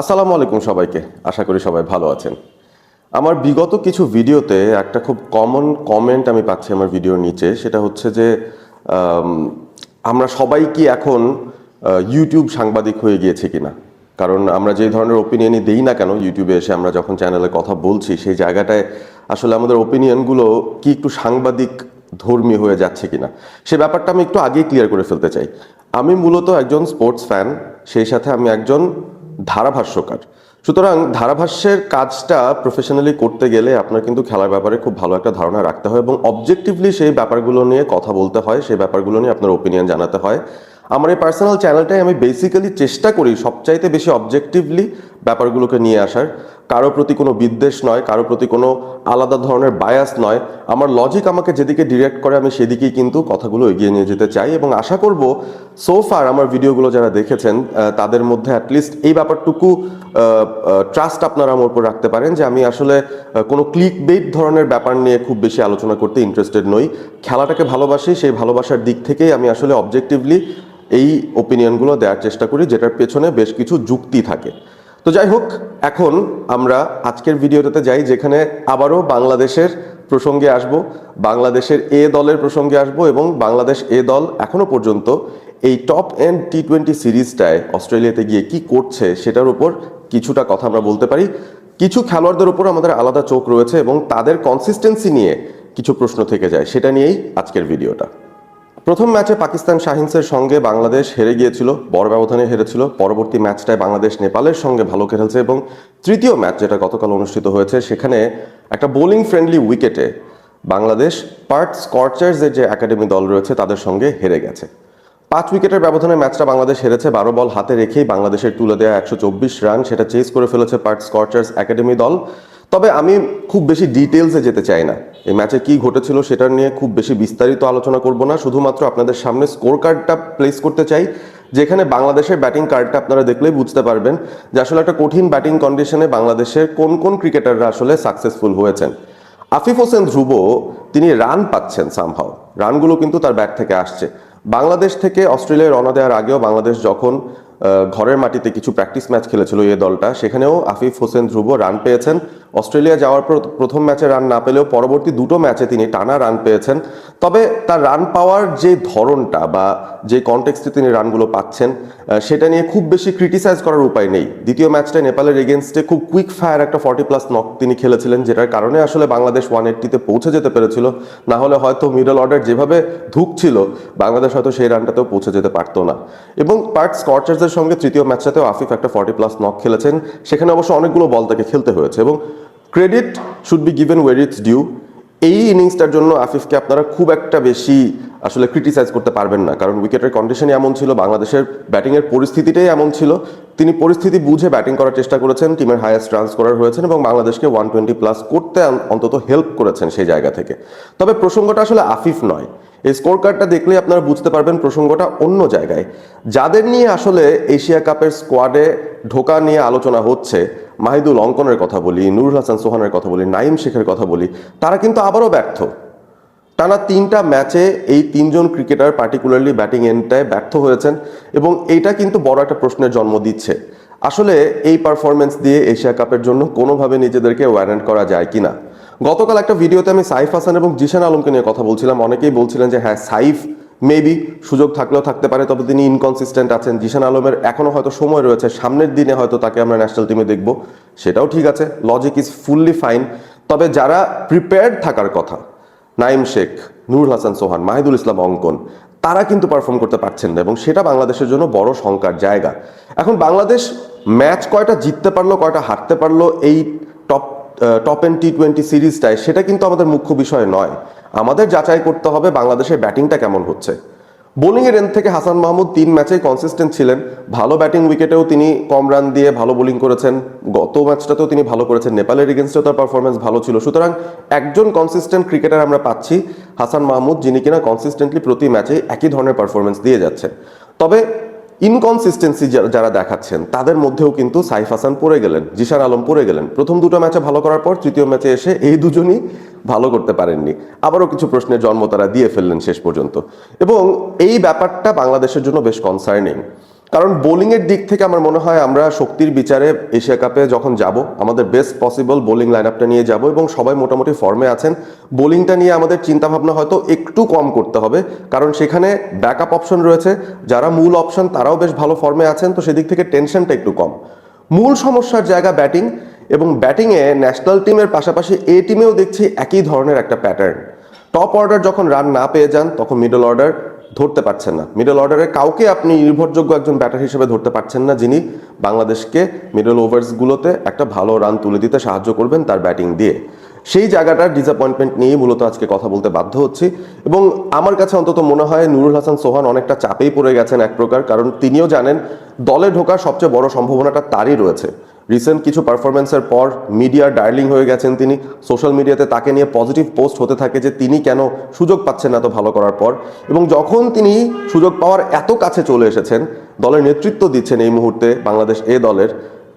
আসসালামু আলাইকুম সবাইকে। আশা করি সবাই ভালো আছেন। আমার বিগত কিছু ভিডিওতে একটা খুব কমন কমেন্ট আমি পাচ্ছি আমার ভিডিওর নিচে, সেটা হচ্ছে যে আমরা সবাই কি এখন ইউটিউব সাংবাদিক হয়ে গিয়েছে কিনা? কারণ আমরা যে ধরনের ওপিনিয়নই দেই না কেন ইউটিউবে এসে আমরা যখন চ্যানেলে কথা বলছি, সেই জায়গাটায় আসলে আমাদের ওপিনিয়নগুলো কি একটু সাংবাদিক ধর্মী হয়ে যাচ্ছে কিনা? সে ব্যাপারটা আমি একটু আগেই ক্লিয়ার করে ফেলতে চাই। আমি মূলত একজন স্পোর্টস ফ্যান সেই সাথে আমি একজন ধারাভাষ্যকার। সুতরাং ধারাভাষ্যের কাজটা প্রফেশনালি করতে গেলে আপনার কিন্তু খেলার ব্যাপারে খুব ভালো একটা ধারণা রাখতে হয় এবং অবজেক্টিভলি সেই ব্যাপারগুলো নিয়ে কথা বলতে হয়, সেই ব্যাপারগুলো নিয়ে আপনার ওপিনিয়ন জানাতে হয়। আমার এই পার্সোনাল চ্যানেলটাই আমি বেসিক্যালি চেষ্টা করি সবচাইতে বেশি অবজেক্টিভলি ব্যাপারগুলোকে নিয়ে আসার। কারও প্রতি কোনো বিদ্বেষ নয়, কারও প্রতি কোনো আলাদা ধরনের বায়াস নয়। আমার লজিক আমাকে যেদিকে ডিরেক্ট করে আমি সেদিকেই কিন্তু কথাগুলো এগিয়ে নিয়ে যেতে চাই এবং আশা করব সোফার আমার ভিডিওগুলো যারা দেখেছেন তাদের মধ্যে অ্যাটলিস্ট এই ব্যাপারটুকু ট্রাস্ট আপনারা আমার উপর রাখতে পারেন যে আমি আসলে কোনো ক্লিক বেট ধরনের ব্যাপার নিয়ে খুব বেশি আলোচনা করতে ইন্টারেস্টেড নই। খেলাটাকে ভালোবাসি, সেই ভালোবাসার দিক থেকেই আমি আসলে অবজেক্টিভলি এই ওপিনিয়নগুলো দেওয়ার চেষ্টা করি, যেটার পেছনে বেশ কিছু যুক্তি থাকে। তো যাই হোক, এখন আমরা আজকের ভিডিওটাতে যাই, যেখানে আবারও বাংলাদেশের প্রসঙ্গে আসব, বাংলাদেশের এ দলের প্রসঙ্গে আসব এবং বাংলাদেশ এ দল এখনও পর্যন্ত এই টপ এন্ড টি টোয়েন্টি সিরিজটায় অস্ট্রেলিয়াতে গিয়ে কি করছে সেটার উপর কিছুটা কথা আমরা বলতে পারি। কিছু খেলোয়াড়দের উপর আমাদের আলাদা চোখ রয়েছে এবং তাদের কনসিস্টেন্সি নিয়ে কিছু প্রশ্ন থেকে যায়, সেটা নিয়েই আজকের ভিডিওটা প্রথম ম্যাচে পাকিস্তান শাহিনসের সঙ্গে বাংলাদেশ হেরে গিয়েছিল, বড় ব্যবধানে হেরেছিল। পরবর্তী ম্যাচটায় বাংলাদেশ নেপালের সঙ্গে ভালো খেলেছে এবং তৃতীয় ম্যাচ যেটা গতকাল অনুষ্ঠিত হয়েছে, সেখানে একটা বোলিং ফ্রেন্ডলি উইকেটে বাংলাদেশ পার্ট স্কর্চার্সের যে একাডেমি দল রয়েছে, তাদের সঙ্গে হেরে গেছে। পাঁচ উইকেটের ব্যবধানে ম্যাচটা বাংলাদেশ হেরেছে, বারো বল হাতে রেখেই বাংলাদেশের তুলে দেওয়া একশো চব্বিশ রান, সেটা চেস করে ফেলেছে পার্ট স্কর্চার্স একাডেমি দল। তবে আমি খুব বেশি ডিটেলসে যেতে চাই না। এই ম্যাচে কি ঘটেছিল সেটা নিয়ে খুব বেশি বিস্তারিত আলোচনা করব না। শুধুমাত্র আপনাদের সামনে স্কোর কার্ডটা প্লেস করতে চাই, যেখানে বাংলাদেশের ব্যাটিং কার্ডটা আপনারা দেখলেই বুঝতে পারবেন যে আসলে একটা কঠিন ব্যাটিং কন্ডিশনে বাংলাদেশের কোন কোন ক্রিকেটাররা আসলে সাকসেসফুল হয়েছেন। আফিফ হোসেন ধ্রুব, তিনি রান পাচ্ছেন সামহাও রানগুলো কিন্তু তার ব্যাট থেকে আসছে। বাংলাদেশ থেকে অস্ট্রেলিয়ায় রওনা দেওয়ার আগেও বাংলাদেশ যখন ঘরের মাটিতে কিছু প্র্যাকটিস ম্যাচ খেলেছিল এই দলটা, সেখানেও আফিফ হোসেন ধ্রুব রান পেয়েছেন। অস্ট্রেলিয়া যাওয়ার পর প্রথম ম্যাচে রান না পেলেও পরবর্তী দুটো ম্যাচে তিনি টানা রান পেয়েছেন। তবে তার রান পাওয়ার যে ধরনটা বা যে কনটেক্সটে তিনি রানগুলো পাচ্ছেন সেটা নিয়ে খুব বেশি ক্রিটিসাইজ করার উপায় নেই। দ্বিতীয় ম্যাচটা নেপালের এগেনস্টে খুব কুইক ফায়ার একটা ফর্টি প্লাস নক তিনি খেলেছিলেন, যেটার কারণে আসলে বাংলাদেশ ওয়ান এইট্টিতে পৌঁছে যেতে পেরেছিল। না হলে হয়তো মিডল অর্ডার যেভাবে ধুকছিল, বাংলাদেশ হয়তো সেই রানটাতেও পৌঁছে যেতে পারতো না। এবং পার্ট স্কর্চার্সের সঙ্গে তৃতীয় ম্যাচটাতেও আফিফ একটা ফর্টি প্লাস নক খেলেছেন। সেখানে অবশ্য অনেকগুলো বল তাকে খেলতে হয়েছে এবং credit should be given where it's due এই ইনিংসটার জন্য আফিফকে আপনারা খুব একটা বেশি আসলে ক্রিটিসাইজ করতে পারবেন না। কারণ উইকেটের কন্ডিশনই এমন ছিল, বাংলাদেশের ব্যাটিংয়ের পরিস্থিতিটাই এমন ছিল। তিনি পরিস্থিতি বুঝে ব্যাটিং করার চেষ্টা করেছেন টিমের হাইয়েস্ট রান স্কোরার হয়েছেন এবং বাংলাদেশকে ওয়ান টোয়েন্টি প্লাস করতে অন্তত হেল্প করেছেন সেই জায়গা থেকে। তবে প্রসঙ্গটা আসলে আফিফ নয়। এই স্কোর কার্ডটা দেখলে আপনারা বুঝতে পারবেন প্রসঙ্গটা অন্য জায়গায়। যাদের নিয়ে আসলে এশিয়া কাপের স্কোয়াডে ঢোকা নিয়ে আলোচনা হচ্ছে, মাহিদুল অঙ্কনের কথা বলি, নুরুল হাসান সোহানের কথা বলি নাইম শেখের কথা বলি, তারা কিন্তু আবারও ব্যর্থ। টানা তিনটা ম্যাচে এই তিনজন ক্রিকেটার পার্টিকুলারলি ব্যাটিং এন্ডটায় ব্যর্থ হয়েছেন এবং এইটা কিন্তু বড় একটা প্রশ্নের জন্ম দিচ্ছে। আসলে এই পারফরমেন্স দিয়ে এশিয়া কাপের জন্য কোনোভাবে নিজেদেরকে ওয়ারেন্ট করা যায় কিনা? গতকাল একটা ভিডিওতে আমি সাইফ হাসান এবং জিশান আলমকে নিয়ে কথা বলছিলাম। অনেকেই বলছিলেন যে হ্যাঁ সাইফ মেবি সুযোগ থাকলেও থাকতে পারে। তবে তিনি ইনকনসিস্টেন্ট আছেন। জিশান আলমের এখনও হয়তো সময় রয়েছে। সামনের দিনে হয়তো তাকে আমরা ন্যাশনাল টিমে দেখব। সেটাও ঠিক আছে। লজিক ইজ ফুললি ফাইন তবে যারা প্রিপেয়ার্ড থাকার কথা নাইম শেখ, নুরুল হাসান সোহান, মাহিদুল ইসলাম অঙ্কন, তারা কিন্তু পারফর্ম করতে পারছেন না এবং সেটা বাংলাদেশের জন্য বড় শঙ্কার জায়গা। এখন বাংলাদেশ ম্যাচ কয়টা জিততে পারল, কয়টা হারতে পারল, এই top top end T twenty সিরিজটায় সেটা কিন্তু আমাদের মুখ্য বিষয় নয়। আমাদের যাচাই করতে হবে বাংলাদেশের ব্যাটিংটা কেমন হচ্ছে। বোলিংয়ের এন্ড থেকে হাসান মাহমুদ তিন ম্যাচেই কনসিস্টেন্ট ছিলেন। ভালো ব্যাটিং উইকেটেও তিনি কম রান দিয়ে ভালো বোলিং করেছেন। গত ম্যাচটাতেও তিনি ভালো করেছেন। নেপালের এগেনস্টেও তার পারফরমেন্স ভালো ছিল। সুতরাং একজন কনসিস্টেন্ট ক্রিকেটার আমরা পাচ্ছি হাসান মাহমুদ, যিনি কিনা কনসিস্টেন্টলি প্রতি ম্যাচে একই ধরনের পারফরমেন্স দিয়ে যাচ্ছেন। তবে ইনকনসিস্টেন্সি যারা দেখাচ্ছেন, তাদের মধ্যেও কিন্তু সাইফ হাসান পড়ে গেলেন, জিশান আলম পড়ে গেলেন। প্রথম দুটো ম্যাচে ভালো করার পর তৃতীয় ম্যাচে এসে এই দুজনই ভালো করতে পারেননি। আবারও কিছু প্রশ্নের জন্ম তারা দিয়ে ফেললেন শেষ পর্যন্ত। এবং এই ব্যাপারটা বাংলাদেশের জন্য বেশ কনসার্নিং কারণ বোলিংয়ের দিক থেকে আমার মনে হয় আমরা শক্তির বিচারে এশিয়া কাপে যখন যাব, আমাদের বেস্ট পসিবল বোলিং লাইন আপটা নিয়ে যাব এবং সবাই মোটামুটি ফর্মে আছেন বোলিংটা নিয়ে আমাদের চিন্তাভাবনা হয়তো একটু কম করতে হবে। কারণ সেখানে ব্যাকআপ অপশন রয়েছে, যারা মূল অপশন তারাও বেশ ভালো ফর্মে আছেন, তো সেদিক থেকে টেনশনটা একটু কম। মূল সমস্যার জায়গা ব্যাটিং এবং ব্যাটিংয়ে ন্যাশনাল টিমের পাশাপাশি এ টিমেও দেখছি একই ধরনের একটা প্যাটার্ন টপ অর্ডার যখন রান না পেয়ে যান, তখন মিডল অর্ডার ধরতে পারছেন না। মিডল অর্ডারে কাউকে আপনি নির্ভরযোগ্য একজন ব্যাটার হিসেবে ধরতে পারছেন না, যিনি বাংলাদেশকে মিডল ওভার্সগুলোতে একটা ভালো রান তুলে দিতে সাহায্য করবেন তার ব্যাটিং দিয়ে। সেই জায়গাটার ডিসঅ্যাপয়েন্টমেন্ট নিয়ে মূলত আজকে কথা বলতে বাধ্য হচ্ছি। এবং আমার কাছে অন্তত মনে হয় নুরুল হাসান সোহান অনেকটা চাপেই পড়ে গেছেন এক প্রকার, কারণ তিনিও জানেন দলে ঢোকার সবচেয়ে বড় সম্ভাবনাটা তারই রয়েছে। রিসেন্ট কিছু পারফরমেন্সের পর মিডিয়ার ডার্লিং হয়ে গেছেন তিনি। সোশ্যাল মিডিয়াতে তাকে নিয়ে পজিটিভ পোস্ট হতে থাকে যে তিনি কেন সুযোগ পাচ্ছেন না এত ভালো করার পর। এবং যখন তিনি সুযোগ পাওয়ার এত কাছে চলে এসেছেন, দলের নেতৃত্ব দিচ্ছেন এই মুহূর্তে বাংলাদেশ এ দলের,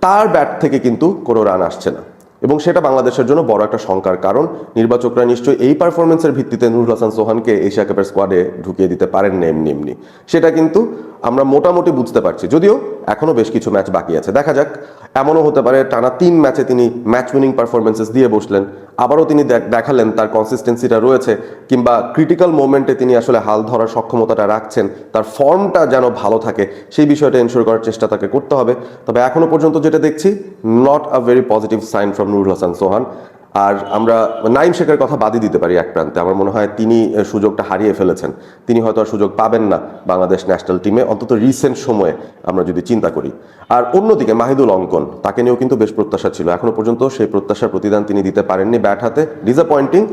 তার ব্যাট থেকে কিন্তু কোনো রান আসছে না। এবং সেটা বাংলাদেশের জন্য বড় একটা শঙ্কার কারণ। নির্বাচকরা নিশ্চয়ই এই পারফরমেন্সের ভিত্তিতে নুরুল হাসান সোহানকে এশিয়া কাপের স্কোয়াডে ঢুকিয়ে দিতে পারেন না এমনি এমনি। সেটা কিন্তু আমরা মোটামুটি বুঝতে পারছি। যদিও এখনও বেশ কিছু ম্যাচ বাকি আছে। দেখা যাক, এমনও হতে পারে টানা তিন ম্যাচে তিনি ম্যাচ উইনিং পারফরমেন্সেস দিয়ে বসলেন। আবারও তিনি দেখ- দেখালেন তার কনসিস্টেন্সিটা রয়েছে, কিংবা ক্রিটিক্যাল মোমেন্টে তিনি আসলে হাল ধরার সক্ষমতাটা রাখছেন, তার ফর্মটা যেন ভালো থাকে, সেই বিষয়টা এনশোর করার চেষ্টা তাকে করতে হবে। তবে এখনও পর্যন্ত যেটা দেখছি not a very positive sign from Nurul Hasan Sohan আর আমরা নাইম শেখের কথা বাদই দিতে পারি এক প্রান্তে। আমার মনে হয় তিনি সুযোগটা হারিয়ে ফেলেছেন। তিনি হয়তো আর সুযোগ পাবেন না বাংলাদেশ ন্যাশনাল টিমে, অন্তত রিসেন্ট সময়ে আমরা যদি চিন্তা করি। আর অন্যদিকে মাহিদুল অঙ্কন, তাকে নিয়েও কিন্তু বেশ প্রত্যাশা ছিল। এখনও পর্যন্ত সেই প্রত্যাশার প্রতিদান তিনি দিতে পারেননি ব্যাট হাতে। ডিসঅ্যাপয়েন্টিং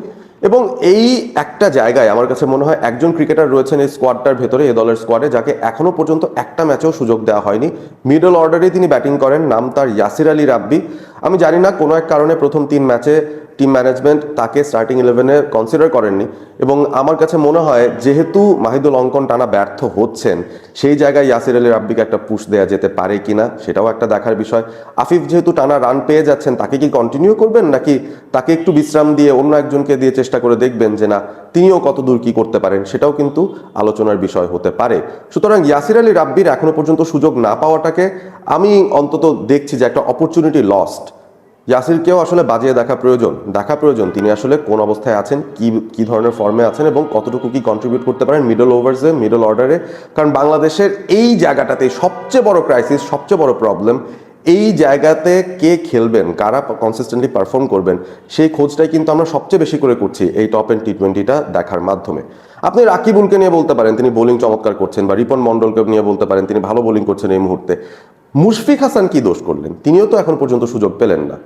এবং এই একটা জায়গায় আমার কাছে মনে হয় একজন ক্রিকেটার রয়েছেন এই স্কোয়াডটার ভেতরে এ দলের স্কোয়াডে যাকে এখনও পর্যন্ত একটা ম্যাচেও সুযোগ দেওয়া হয়নি। মিডল অর্ডারে তিনি ব্যাটিং করেন, নাম তার ইয়াসির আলী রাব্বি। আমি জানি না কোনো এক কারণে প্রথম তিন ম্যাচে টিম ম্যানেজমেন্ট তাকে স্টার্টিং ইলেভেনে কনসিডার করেননি এবং আমার কাছে মনে হয় যেহেতু মাহিদুল অঙ্কন টানা ব্যর্থ হচ্ছেন, সেই জায়গায় ইয়াসির আলী রাব্বিকে একটা পুশ দেওয়া যেতে পারে কিনা সেটাও একটা দেখার বিষয়। আফিফ যেহেতু টানা রান পেয়ে যাচ্ছেন, তাকে কি কন্টিনিউ করবেন নাকি তাকে একটু বিশ্রাম দিয়ে অন্য একজনকে দিয়ে চেষ্টা করে দেখবেন যে না, তিনিও কত দূর কি করতে পারেন সেটাও কিন্তু আলোচনার বিষয় হতে পারে। সুতরাং ইয়াসির আলী রাব্বির এখনও পর্যন্ত সুযোগ না পাওয়াটাকে আমি অন্তত দেখছি যে একটা অপরচুনিটি লস্ট ইয়াসিরকেও আসলে বাজিয়ে দেখা প্রয়োজন দেখা প্রয়োজন, তিনি আসলে কোন অবস্থায় আছেন, কি কি ধরনের ফর্মে আছেন এবং কতটুকু কি কন্ট্রিবিউট করতে পারেন মিডল ওভার্সে মিডল অর্ডারে কারণ বাংলাদেশের এই জায়গাটাতে সবচেয়ে বড় ক্রাইসিস সবচেয়ে বড় প্রবলেম এই জায়গাতে কে খেলবেন, কারা কনসিস্টেন্টলি পারফর্ম করবেন, সেই খোঁজটাই কিন্তু আমরা সবচেয়ে বেশি করে করছি এই টপ এন্ড টি টোয়েন্টিটা দেখার মাধ্যমে। আপনি রাকিবুলকে নিয়ে বলতে পারেন, তিনি বোলিং চমৎকার করছেন, বা রিপন মন্ডলকে নিয়ে বলতে পারেন, তিনি ভালো বোলিং করছেন এই মুহূর্তে। মুশফিক হাসান কি দোষ করলেন? তিনিও তো এখন পর্যন্ত সুযোগ পেলেন না।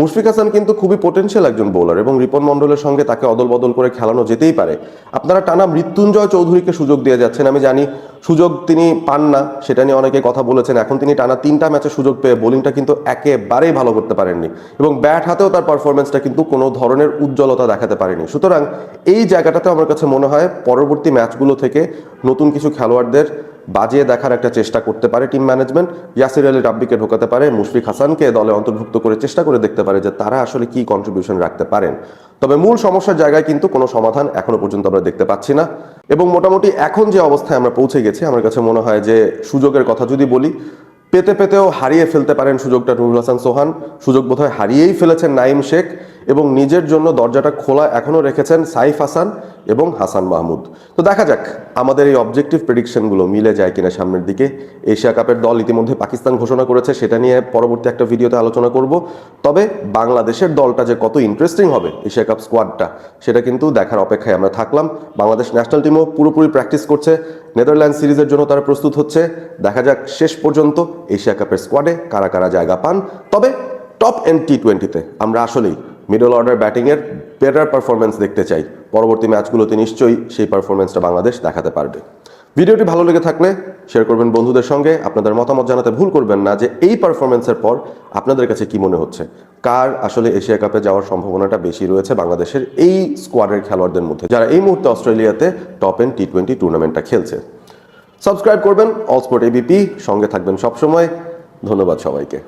মুশফিক হাসান কিন্তু খুবই পোটেনশিয়াল একজন বোলার এবং রিপন মন্ডলের সঙ্গে তাকে অদল বদল করে খেলানো যেতেই পারে। আপনারা টানা মৃত্যুঞ্জয় চৌধুরীকে সুযোগ দিয়ে যাচ্ছেন, আমি জানি সুযোগ তিনি পান না, সেটা নিয়ে অনেকে কথা বলেছেন। এখন তিনি টানা তিনটা ম্যাচে সুযোগ পেয়ে বোলিংটা কিন্তু একেবারেই ভালো করতে পারেননি এবং ব্যাট হাতেও তার পারফরমেন্সটা কিন্তু কোনো ধরনের উজ্জ্বলতা দেখাতে পারেনি। সুতরাং এই জায়গাটাতে আমার কাছে মনে হয় পরবর্তী ম্যাচগুলো থেকে নতুন কিছু খেলোয়াড়দের বাজিয়ে দেখার একটা চেষ্টা করতে পারে টিম ম্যানেজমেন্ট ইয়াসির আলী রাব্বিকে ঢোকাতে পারে, মুশফিক হাসানকে দলে অন্তর্ভুক্ত করে চেষ্টা করে দেখতে পারে যে তারা আসলে কি কন্ট্রিবিউশন রাখতে পারেন। তবে মূল সমস্যার জায়গায় কিন্তু কোনো সমাধান এখনও পর্যন্ত আমরা দেখতে পাচ্ছি না। এবং মোটামুটি এখন যে অবস্থায় আমরা পৌঁছে গেছি, আমার কাছে মনে হয় যে সুযোগের কথা যদি বলি, পেতে পেতেও হারিয়ে ফেলতে পারেন সুযোগটা নুরুল হাসান সোহান। সুযোগ বোধহয় হারিয়েই ফেলেছেন নাইম শেখ। এবং নিজের জন্য দরজাটা খোলা এখনও রেখেছেন সাইফ হাসান এবং হাসান মাহমুদ। তো দেখা যাক, আমাদের এই অবজেক্টিভ প্রেডিকশনগুলো মিলে যায় কিনা সামনের দিকে। এশিয়া কাপের দল ইতিমধ্যে পাকিস্তান ঘোষণা করেছে, সেটা নিয়ে পরবর্তী একটা ভিডিওতে আলোচনা করব। তবে বাংলাদেশের দলটা যে কত ইন্টারেস্টিং হবে এশিয়া কাপ স্কোয়াডটা সেটা কিন্তু দেখার অপেক্ষায় আমরা থাকলাম। বাংলাদেশ ন্যাশনাল টিমও পুরোপুরি প্র্যাকটিস করছে নেদারল্যান্ড সিরিজের জন্য তারা প্রস্তুত হচ্ছে। দেখা যাক শেষ পর্যন্ত এশিয়া কাপের স্কোয়াডে কারা কারা জায়গা পান। তবে টপ এন্ড টি টোয়েন্টিতে আমরা আসলেই মিডল অর্ডার ব্যাটিংয়ের বেটার পারফরমেন্স দেখতে চাই। পরবর্তী ম্যাচগুলোতে নিশ্চয়ই সেই পারফরমেন্সটা বাংলাদেশ দেখাতে পারবে। ভিডিওটি ভালো লেগে থাকলে শেয়ার করবেন বন্ধুদের সঙ্গে। আপনাদের মতামত জানাতে ভুল করবেন না যে এই পারফরমেন্সের পর আপনাদের কাছে কি মনে হচ্ছে? কার আসলে এশিয়া কাপে যাওয়ার সম্ভাবনাটা বেশি রয়েছে বাংলাদেশের এই স্কোয়াডের খেলোয়াড়দের মধ্যে, যারা এই মুহূর্তে অস্ট্রেলিয়াতে টপ এন্ড টি টোয়েন্টি টুর্নামেন্টটা খেলছে। সাবস্ক্রাইব করবেন অল স্পোর্ট এবিপি সঙ্গে থাকবেন সবসময়। ধন্যবাদ সবাইকে।